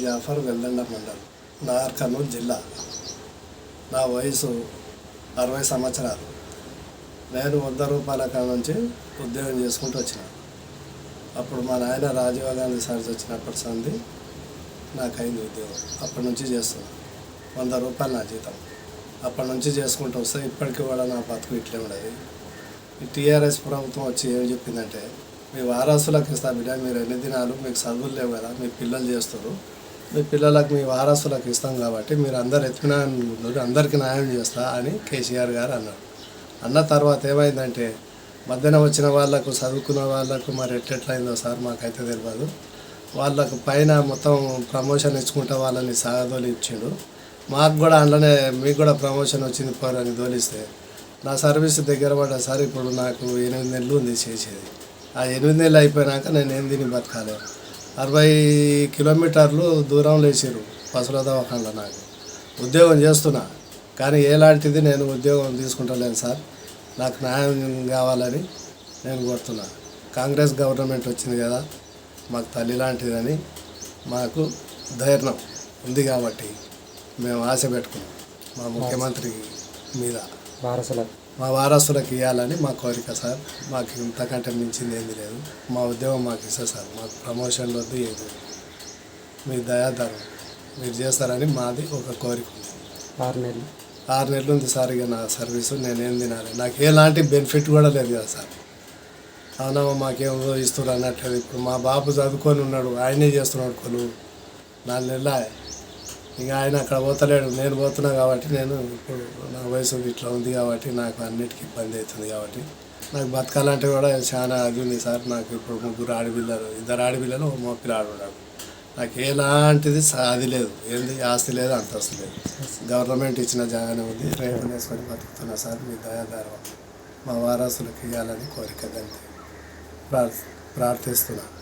జాఫర్ వెల్లండ మండల్ నాగర్ కర్నూలు జిల్లా. నా వయసు అరవై సంవత్సరాలు. నేను వంద రూపాయల కాడ నుంచి ఉద్యోగం చేసుకుంటూ వచ్చిన. అప్పుడు మా నాయన రాజీవ్ గాంధీ సార్స్ వచ్చినప్పటి సంది నాకు అయింది ఉద్యోగం. అప్పటి నుంచి చేస్తున్నా. వంద రూపాయలు నా జీతం. అప్పటి నుంచి చేసుకుంటూ వస్తే ఇప్పటికి కూడా నా బతుకు ఇట్లే ఉండదు. ఈ టీఆర్ఎస్ ప్రభుత్వం వచ్చి ఏం చెప్పిందంటే మీ వారసులకు ఇస్తా బిడ్డ మీరు ఎన్ని దినాలు మీకు చదువులు లేవు కదా మీ పిల్లలు చేస్తారు మీ పిల్లలకు మీ వారసులకు ఇస్తాం కాబట్టి మీరు అందరు ఎత్తుకున్నాను అందరికీ న్యాయం చేస్తా అని కేసీఆర్ గారు అన్నారు. అన్న తర్వాత ఏమైందంటే మధ్యన వచ్చిన వాళ్ళకు చదువుకున్న వాళ్ళకు మరి ఎట్లెట్లయిందో సార్ మాకైతే తెలియదు వాళ్ళకు పైన మొత్తం ప్రమోషన్ ఇచ్చుకుంటా వాళ్ళని సాగదోలి ఇచ్చిండు మాకు కూడా అందులోనే మీకు కూడా ప్రమోషన్ వచ్చింది పోరు అని తోలిస్తే నా సర్వీస్ దగ్గర పడ్డా సార్ ఇప్పుడు నాకు ఎనిమిది నెలలు ఉంది చేసేది. ఆ ఎనిమిది నెలలు అయిపోయినాక నేను ఏం దీన్ని బతకాలేను అరవై కిలోమీటర్లు దూరం లేచారు పసుల దవాఖానలో నాకు. ఉద్యోగం చేస్తున్నా కానీ ఎలాంటిది నేను ఉద్యోగం తీసుకుంటలేను సార్. నాకు న్యాయం కావాలని నేను కోరుతున్నా. కాంగ్రెస్ గవర్నమెంట్ వచ్చింది కదా మాకు తల్లి లాంటిదని మాకు ధైర్యం ఉంది కాబట్టి మేము ఆశ పెట్టుకున్నాం మా ముఖ్యమంత్రి మీద. వారసులకు. మా వారసులకు ఇవ్వాలని మా కోరిక సార్. మాకు ఇంతకంటే మించింది ఏంది లేదు. మా ఉద్యోగం మాకు ఇస్తే సార్. మాకు ప్రమోషన్లు వద్దు ఏది. మీ దయాధరం మీరు చేస్తారని మాది ఒక కోరిక ఉంది. ఆరు నెలలు. ఆరు నెలలు ఉంది సార్ ఇక నా సర్వీసు. నేనేం తినాలి? నాకు ఎలాంటి బెనిఫిట్ కూడా లేదు కదా సార్. అవునమ్మా మాకేమో ఇస్తారు అన్నట్లేదు ఇప్పుడు మా బాబు చదువుకొని ఉన్నాడు. ఆయనే చేస్తున్నాడు కొలువు. నాలుగు నెలల ఇక ఆయన అక్కడ పోతలేడు. నేను పోతున్నా కాబట్టి నేను ఇప్పుడు నా వయసు ఇట్లా ఉంది కాబట్టి నాకు అన్నిటికీ ఇబ్బంది అవుతుంది కాబట్టి నాకు బతకాలంటే కూడా చాలా అది ఉంది సార్. నాకు ఇప్పుడు ముగ్గురు ఆడపిల్లలు ఇద్దరు ఆడపిల్లలు ఒక మగ పిల్లాడు ఉన్నాడు. నాకు ఎలాంటిది అది లేదు. ఏంది? ఆస్తి లేదు అంతస్తు లేదు. గవర్నమెంట్ ఇచ్చిన జాగానే ఉంది. రేపు వేసుకొని బతుకుతున్నా సార్. మీ దయాదారం మా వారసులకు ఇవ్వాలని కోరిక దాన్ని ప్రార్ ప్రార్థిస్తున్నాను